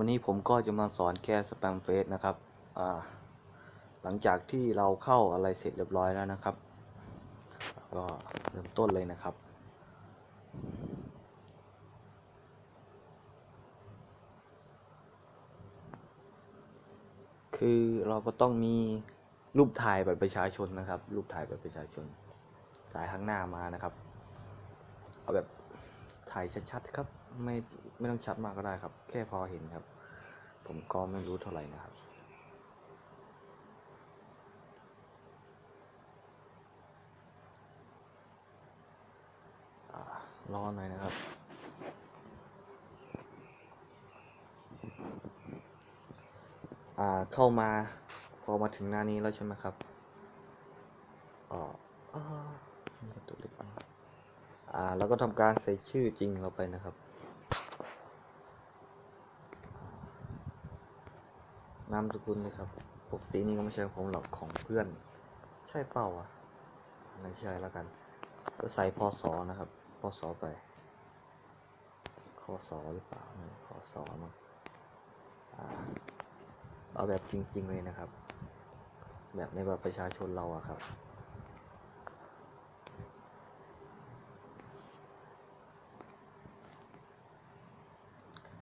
วันนี้ผมก็จะมาสอนแก้สแปมเฟซนะครับหลังจากที่เราเข้าอะไรเสร็จเรียบร้อยแล้วนะครับ ก็เริ่มต้นเลยนะครับ คือเราก็ต้องมีรูปถ่ายบัตรประชาชนนะครับ รูปถ่ายบัตรประชาชนถ่ายข้างหน้ามานะครับ เอาแบบ ถ่ายชัดๆครับ ไม่ไม่ต้องชัดมากก็ได้ครับ แค่พอเห็นครับ ผมก็ไม่รู้เท่าไหร่นะครับรอหน่อยนะครับเข้ามาพอมาถึงหน้านี้แล้วใช่ไหมครับอ๋ออ่านี่ก็ตัวเล็กอะ อ่าแล้วก็ทำการใส่ชื่อจริงเราไปนะครับ นามสกุลนะครับ ปกตินี่ก็ไม่ใช่ของผมหรอกของเพื่อน ใช่เปล่าวะไม่ใช่แล้วกันแล้วใส่พศนะครับพศไปคศหรือเปล่าคศมั้งอ่าเอาแบบจริง ๆ เลยนะครับ แบบในบัตรประชาชนเราอะครับ